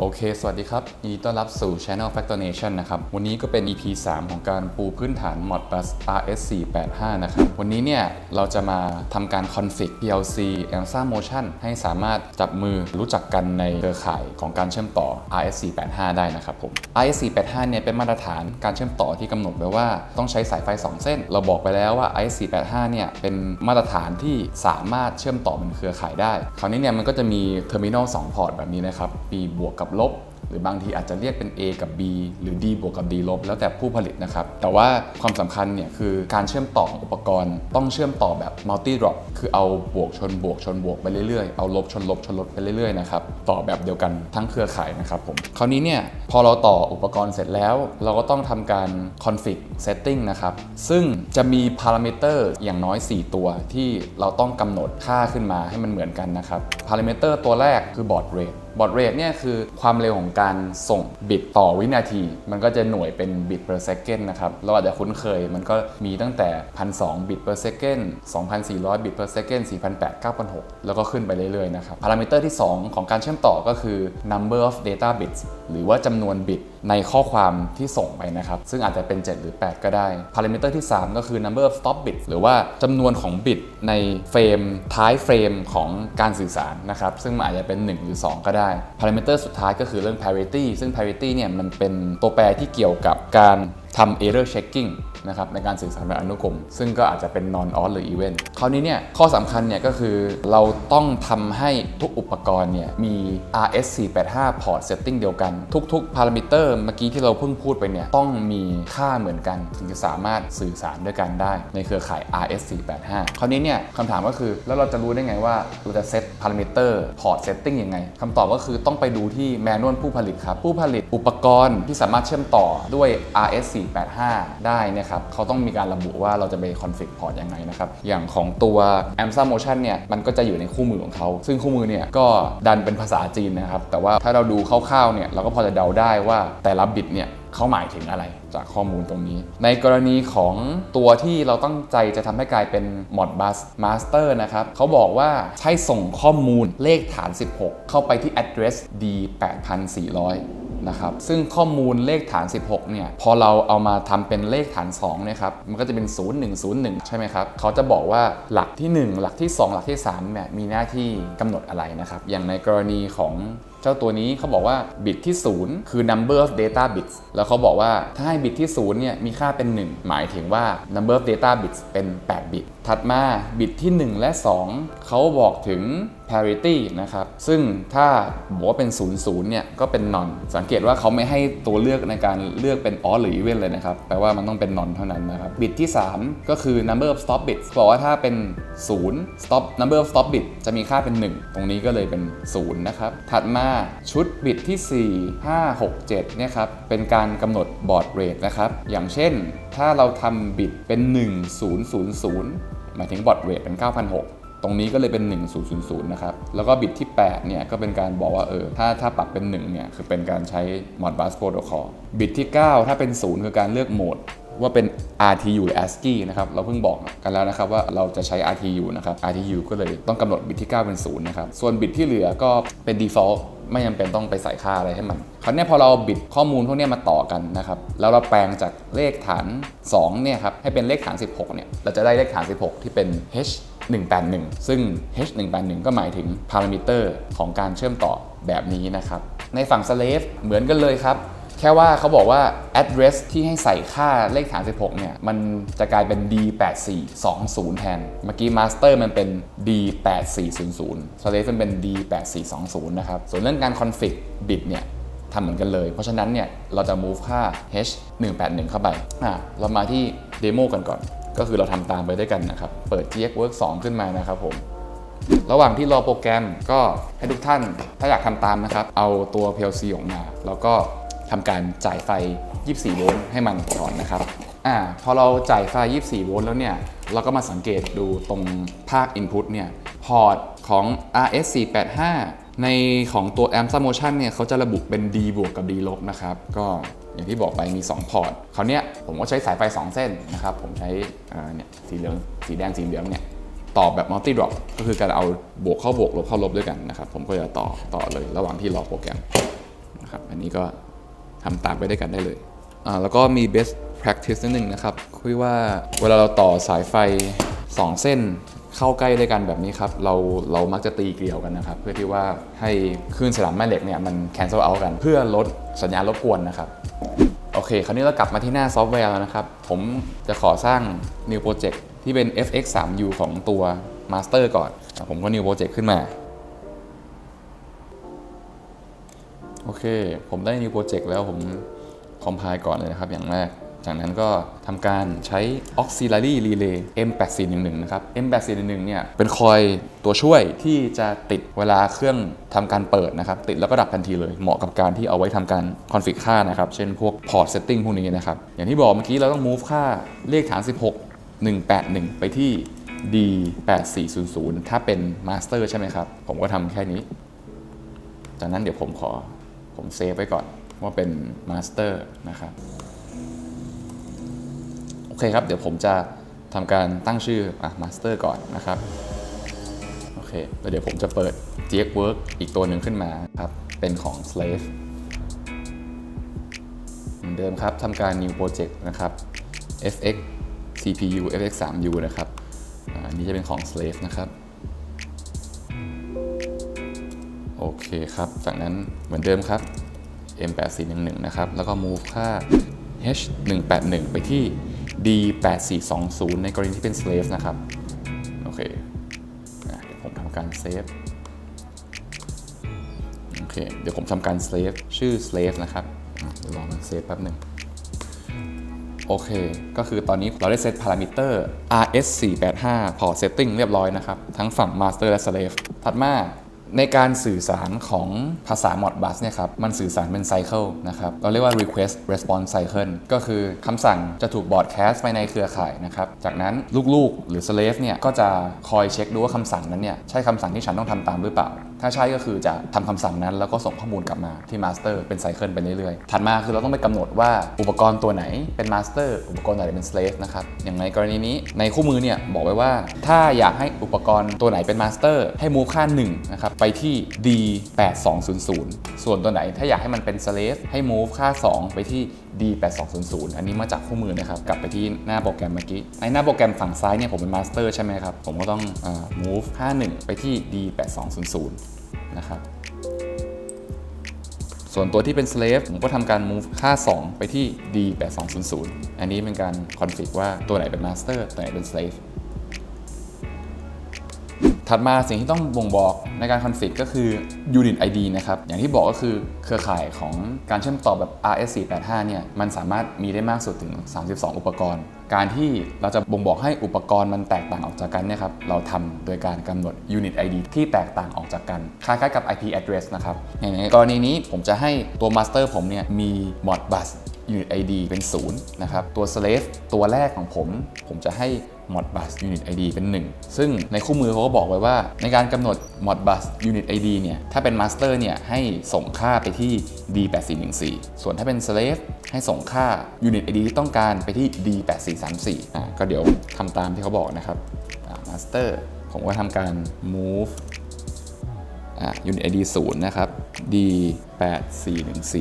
โอเค สวัสดีครับยินดีต้อนรับสู่ Channel Factor Nation นะครับ วันนี้ก็เป็น EP 3 ของการปูพื้นฐาน Modbus RS485 นะครับ วันนี้เนี่ย เราจะมาทำการ config PLC AMSA Motion ให้สามารถจับมือรู้จักกันในเครือข่ายของการเชื่อมต่อ RS485 ได้นะครับผม RS485 เนี่ย เป็นมาตรฐานการเชื่อมต่อที่กำหนดไว้ว่าต้องใช้สายไฟ 2 เส้น เราบอกไปแล้วว่า RS485 เนี่ย เป็นมาตรฐานที่สามารถเชื่อมต่อเป็นเครือข่ายได้ คราวนี้เนี่ย มันก็จะมีเทอร์มินอล2พอร์ตแบบนี้นะครับ B บวกกับลบ หรือบางทีอาจจะเรียกเป็น A กับ B หรือ D บวกกับ D ลบ แล้วแต่ผู้ผลิตนะครับ แต่ว่าความสำคัญเนี่ยคือการเชื่อมต่อของอุปกรณ์ ต้องเชื่อมต่อแบบ multi drop คือเอาบวกชนบวกชนบวกไปเรื่อยๆ เอาลบชนลบชนลบไปเรื่อยๆนะครับต่อแบบเดียวกันทั้งเครือข่ายนะครับผมคราวนี้เนี่ยพอเราต่ออุปกรณ์เสร็จแล้ว เราก็ต้องทำการ config setting นะครับซึ่งจะมี parameter อย่างน้อย 4 ตัวที่เราต้องกำหนดค่าขึ้นมาให้มันเหมือนกันนะครับ parameter ตัวแรกคือบอร์ดเรท บอตเนี่ยคือความเร็วของการส่งบิตต่อวินาที มันก็จะหน่วยเป็นบิต per second นะครับ เราอาจจะคุ้นเคยมันก็มีตั้งแต่ 1,200 บิต per second 2,400 บิต per second 4,800 9,600 แล้วก็ขึ้นไปเรื่อยๆนะครับ พารามิเตอร์ที่ 2 ของการเชื่อมต่อก็คือ number of data bits หรือว่าจำนวนบิต ในข้อความที่ส่งไปนะครับ ซึ่งอาจจะเป็น 7 หรือ 8 ก็ได้ พารามิเตอร์ที่ 3 ก็คือ number of stop bits หรือว่าจำนวนของบิตในเฟรมท้ายเฟรมของการสื่อสารนะครับ ซึ่งมันอาจจะเป็น 1 หรือ 2 ก็ได้ พารามิเตอร์สุดท้ายก็คือเรื่อง parity ซึ่ง parity เนี่ยมันเป็นตัวแปรที่เกี่ยวกับการทำ error checking นะครับในการสื่อสารแบบอนุกรม ซึ่งก็อาจจะเป็น non odd หรือ event คราวนี้เนี่ยข้อสำคัญเนี่ยก็คือเราต้องทำให้ทุกอุปกรณ์เนี่ยมี RS485 port setting เดียวกัน ทุกๆพารามิเตอร์เมื่อกี้ที่เราเพิ่งพูดไปเนี่ยต้องมีค่าเหมือนกันถึงจะสามารถสื่อสารด้วยกันได้ ในเครือข่าย RS485 คราวนี้เนี่ยคำถามก็คือแล้วเราจะรู้ได้ไงว่าเราจะเซตพารามิเตอร์ port setting ยังไงคำตอบก็คือต้องไปดูที่แมนนวลผู้ผลิตครับ ผู้ผลิตอุปกรณ์ที่สามารถเชื่อมต่อด้วย RS485 ได้เนะครับเขาต้องมีการระบุว่าเราจะไปคอนฟิกพอร์ตยังไงนะครับ อย่างของตัว a m s a Motion เนี่ยมันก็จะอยู่ในคู่มือของเขา ซึ่งคู่มือเนี่ยก็ดันเป็นภาษาจีนนะครับ แต่ว่าถ้าเราดูคร่าวๆเนี่ยเราก็พอจะเดาได้ว่าแต่ละบิตเนี่ยเขาหมายถึงอะไรจากข้อมูลตรงนี้ ในกรณีของตัวที่เราตั้งใจจะทำให้กลายเป็น Modbus Master นะครับเขาบอกว่าใช้ส่งข้อมูลเลขฐาน 16 เข้าไปที่ address D 8400 นะครับซึ่งข้อมูลเลขฐาน 16 เนี่ย พอเราเอามาทำเป็นเลขฐาน2เนี่ยครับ มันก็จะเป็น 0101 ใช่ไหมครับ เขาจะบอกว่าหลักที่ 1 หลักที่ 2 หลักที่3เนี่ยมีหน้าที่กำหนดอะไรนะครับ อย่างในกรณีของเจ้าตัวนี้เขาบอกว่าบิตที่ 0 คือ number of data bits แล้วเขาบอกว่าถ้าให้บิตที่ 0 เนี่ย มีค่าเป็น 1 หมายถึงว่า number of data bits เป็น 8 บิต ถัดมาบิตที่ 1 และ 2 เขาบอกถึง parity นะครับ ซึ่งถ้าบอกว่าเป็น 0 0 เนี่ย ก็เป็น non สังเกตว่าเขาไม่ให้ตัวเลือกในการเลือกเป็น odd หรือ even เลยนะครับ แปลว่ามันต้องเป็น non เท่านั้นนะครับ บิตที่ 3 ก็คือ number of stop bits บอกว่าถ้าเป็น 0 stop number of stop bit จะมีค่าเป็น 1 ตรงนี้ก็เลยเป็น 0 นะครับ ถัดมาชุดบิตที่ 4 5 6 7 เนี่ยครับ เป็นการกำหนดบอร์ดเรทนะครับ อย่างเช่น ถ้าเราทำบิตเป็น 1000 หมายถึงบอร์ดเรทเป็น 9,006 ตรงนี้ก็เลยเป็น 1000นะครับ แล้วก็บิตที่8เนี่ยก็เป็นการบอกว่าเออถ้าถ้าปรับเป็น1เนี่ยคือเป็นการใช้ Modbus Protocol บิตที่ 9 ถ้าเป็น 0 คือการเลือกโหมดว่าเป็น RTU หรือ ASCII นะครับ เราเพิ่งบอกกันแล้วนะครับว่าเราจะใช้ RTU นะครับ RTU ก็เลยต้องกำหนดบิตที่ 9 เป็น 0 นะครับ ส่วนบิตที่เหลือก็เป็น default ไม่จำเป็นต้องไปใส่ค่าอะไรให้มัน คราวนี้พอเราบิตข้อมูลพวกนี้มาต่อกันนะครับ แล้วเราแปลงจากเลขฐาน2เนี่ยครับให้เป็นเลขฐาน 16เนี่ย เราจะได้เลขฐาน 16 ที่เป็น H 181 ซึ่ง H 181 ก็หมายถึงพารามิเตอร์ของการเชื่อมต่อแบบนี้นะครับ ในฝั่ง slave เหมือนกันเลยครับ แค่ว่าเขาบอกว่า address ที่ให้ใส่ค่าเลขฐาน 16 เนี่ย มันจะกลายเป็น D8420 แทน เมื่อกี้ master มันเป็น D8400 slave มันเป็น D8420 นะครับ ส่วนเรื่องการ config bit เนี่ยทำเหมือนกันเลย เพราะฉะนั้นเนี่ย เราจะ move ค่า H 181เข้าไป อะ เรามาที่ demo กันก่อน ก็คือเราทำตามไปด้วยกันนะครับ เปิด GXWork 2 ขึ้นมานะครับผม ระหว่างที่รอโปรแกรมก็ให้ทุกท่านถ้าอยากทำตามนะครับ เอาตัว PLC ออกมา แล้วก็ทำการจ่ายไฟ 24 โวลต์ให้มันก่อนนะครับอ่าพอเราจ่ายไฟ 24 โวลต์แล้วเนี่ย เราก็มาสังเกตดูตรงภาค Input เนี่ย พอร์ตของ RS485 ในของตัว a m p s Motion เนี่ยเขาจะระบุเป็น D บวกกับ D ลบนะครับ ก็ อย่างที่บอกไปมี 2 พอร์ตคราวเนี้ยผมก็ใช้สายไฟ 2 เส้นนะครับ ผมใช้เนี่ยสีเหลืองสีแดงสีเหลืองเนี่ยต่อแบบ multi drop ก็คือการเอาบวกเข้าบวกลบเข้าลบด้วยกันนะครับ ผมก็จะต่อต่อเลยระหว่างที่รอโปรแกรมนะครับอันนี้ก็ทำตามไปด้วยกันได้เลยอ่าแล้วก็มี best practice นิดนึงนะครับคุยว่าเวลาเราต่อสายไฟ 2 เส้น เข้าใกล้ด้วยกันแบบนี้ครับ เราเรามักจะตีเกลียวกันนะครับ เพื่อที่ว่าให้คลื่นสลับแม่เหล็กเนี่ยมัน cancel out กัน เพื่อลดสัญญาณรบกวนนะครับ โอเค คราวนี้เรากลับมาที่หน้าซอฟต์แวร์แล้วนะครับ ผมจะขอสร้าง new project ที่เป็น fx3u ของตัว master ก่อน ผมก็ new project ขึ้นมา โอเค ผมได้ new project แล้วผม compile ก่อนเลยนะครับอย่างแรก จากนั้นก็ทำการใช้ auxiliary relay M8411 นะครับ M8411 เนี่ยเป็นคอยตัวช่วยที่จะติดเวลาเครื่องทำการเปิดนะครับ ติดแล้วก็ดับทันทีเลย เหมาะกับการที่เอาไว้ทำการ config ค่านะครับ เช่นพวก port setting พวกนี้นะครับ อย่างที่บอกเมื่อกี้เราต้อง move ค่าเลขฐาน 16 181 ไปที่ D8400 ถ้าเป็น master ใช่ไหมครับ ผมก็ทำแค่นี้ จากนั้นเดี๋ยวผมขอผมเซฟไว้ก่อนว่าเป็น master นะครับ เคครับ เดี๋ยวผมจะทำการตั้งชื่ออะ master ก่อนนะครับ โอเคแล้วเดี๋ยวผมจะเปิด gx work อีกตัวหนึ่งขึ้นมาครับ เป็นของ slave เหมือนเดิมครับทำการ new project นะครับ fx cpu fx 3 u นะครับอาอันนี้จะเป็นของ slave นะครับ โอเคครับ จากนั้นเหมือนเดิมครับ M8411 นะครับ แล้วก็ move ค่า H181 ไปที่ D8420 ในกรณีที่เป็น slave นะครับ โอเคเดี๋ยวผมทำการเซฟโอเค เดี๋ยวผมทำการ slave ชื่อ slave นะครับ เดี๋ยวรอมันเซฟแป๊บหนึ่งโอเค ก็คือตอนนี้เราได้เซตพารามิเตอร์ RS485 port setting เรียบร้อยนะครับ ทั้งฝั่ง master และ slave ถัดมา ในการสื่อสารของภาษา Modbus เนี่ยครับ มันสื่อสารเป็น cycle นะครับ เราเรียกว่า request response cycle ก็คือคำสั่งจะถูก broadcast ไปในเครือข่ายนะครับ จากนั้นลูกๆ หรือ slave เนี่ย ก็จะคอยเช็คดูว่าคำสั่งนั้นเนี่ย ใช่คำสั่งที่ฉันต้องทำตามหรือเปล่า ถ้าใช่ก็คือจะทำคำสั่งนั้น แล้วก็ส่งข้อมูลกลับมาที่ master เป็นไซเคิลไปเรื่อยๆ ถัดมาคือเราต้องไปกำหนดว่าอุปกรณ์ตัวไหนเป็น master อุปกรณ์ตัวไหนเป็น slave นะครับ อย่างในกรณีนี้ในคู่มือเนี่ยบอกไว้ว่า ถ้าอยากให้อุปกรณ์ตัวไหนเป็น master ให้ move ค่า1นะครับไปที่ D8200 ส่วนตัวไหนถ้าอยากให้มันเป็น slave ให้ move ค่า 2 ไปที่ D8200 อันนี้มาจากคู่มือนะครับ กลับไปที่หน้าโปรแกรมเมื่อกี้ในหน้าโปรแกรมฝั่งซ้ายเนี่ยผมเป็น master ใช่ไหมครับ ผมก็ต้องอ move ค่า 1 ไปที่ D8200 นะครับส่วนตัวที่เป็น slave ผมก็ทำการ move ค่า 2 ไปที่ D8200 อันนี้เป็นการ config ว่าตัวไหนเป็น master ตัวไหนเป็น slave ถัดมาสิ่งที่ต้องบ่งบอกในการ config ก็คือ unit ID นะครับ อย่างที่บอกก็คือเครือข่ายของการเชื่อมต่อแบบ RS485 เนี่ย มันสามารถมีได้มากสุดถึง 32 อุปกรณ์ การที่เราจะบ่งบอกให้อุปกรณ์มันแตกต่างออกจากกันเนี่ยครับ เราทำโดยการกำหนด unit ID ที่แตกต่างออกจากกัน คล้ายๆกับ IP address นะครับอย่างในกรณีนี้ผมจะให้ตัว master ผมเนี่ยมี modbus unit ID เป็น 0 นะครับ ตัว slave ตัวแรกของผม ผมจะให้ modbus unit ID เป็น 1 ซึ่งในคู่มือเขาก็บอกไว้ว่า ในการกำหนด modbus unit ID เนี่ย ถ้าเป็น master เนี่ย ให้ส่งค่าไปที่ D8414 ส่วนถ้าเป็น slave ให้ส่งค่า unit ID ที่ต้องการไปที่ D8434 อะก็เดี๋ยวทำตามที่เขาบอกนะครับ master ผมก็ทำการ move อะ unit ID 0 นะครับ D8414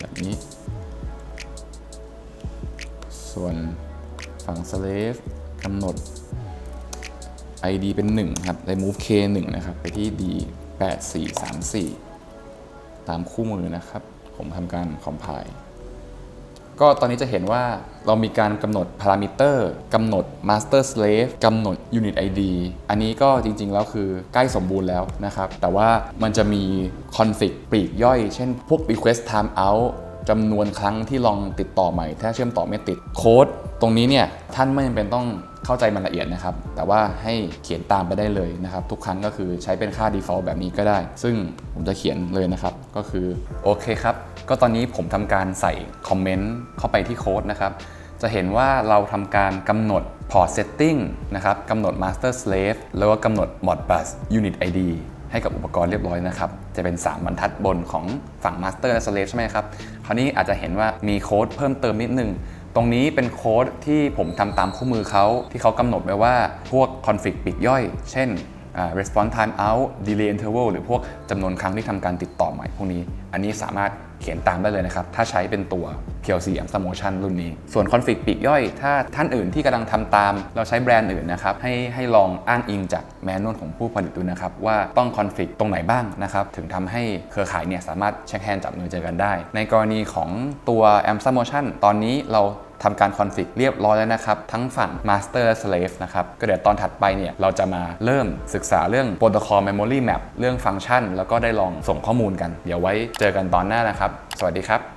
แบบนี้ ส่วนฝั่ง slave กำหนด ID เป็น 1 ครับเลย move k 1นะครับ ไปที่ d 8 4 3 4 ตามคู่มือนะครับ ผมทำการ compile ก็ตอนนี้จะเห็นว่าเรามีการกำหนดพารามิเตอร์กำหนด master slave กำหนด unit ID อันนี้ก็จริงๆ แล้วคือใกล้สมบูรณ์แล้วนะครับ แต่ว่ามันจะมี config ปลีกย่อย เช่นพวก request timeout จำนวนครั้งที่ลองติดต่อใหม่ ถ้าเชื่อมต่อไม่ติดโค้ดตรงนี้เนี่ยท่านไม่จำเป็นต้องเข้าใจมันละเอียดนะครับ แต่ว่าให้เขียนตามไปได้เลยนะครับ ทุกครั้งก็คือใช้เป็นค่า default แบบนี้ก็ได้ ซึ่งผมจะเขียนเลยนะครับ ก็คือโอเคครับ ก็ตอนนี้ผมทำการใส่คอมเมนต์เข้าไปที่โค้ดนะครับ จะเห็นว่าเราทำการกำหนด port setting นะครับกำหนด master slave แล้วก็กำหนด modbus unit ID ให้กับอุปกรณ์เรียบร้อยนะครับ จะเป็น 3 บรรทัดบนของฝั่ง master และ slave ใช่ไหมครับ คราวนี้อาจจะเห็นว่ามีโค้ดเพิ่มเติมนิดนึง ตรงนี้เป็นโค้ดที่ผมทำตามคู่มือเขาที่เขากำหนดไว้ว่าพวกคอนฟ lict ปลีกย่อย เช่น response time out delay interval หรือพวกจำนวนครั้งที่ทำการติดต่อใหม่พวกนี้ อันนี้สามารถเขียนตามได้เลยนะครับ ถ้าใช้เป็นตัว PLC a m s t Motion รุ่นนี้ ส่วนคอนฟิกปีกย่อย ถ้าท่านอื่นที่กำลังทำตาม เราใช้แบรนด์อื่นนะครับ ให้ให้ลองอ้างอิงจากแมนนวลของผู้ผลิตดูนะครับ ว่าต้องคอนฟิกตรงไหนบ้างนะครับ ถึงทำให้เครือข่ายเนี่ยสามารถเช็คแฮนด์จับมือเจอกันได้ ในกรณีของตัว a m s t Motion ตอนนี้เรา ทำการคอนฟิกเรียบร้อยแล้วนะครับ ทั้งฝั่ง Master และ Slave นะครับ ก็เดี๋ยวตอนถัดไปเนี่ย เราจะมาเริ่มศึกษาเรื่องโปรโตคอล Memory Map เรื่องฟังก์ชัน แล้วก็ได้ลองส่งข้อมูลกัน เดี๋ยวไว้เจอกันตอนหน้านะครับ สวัสดีครับ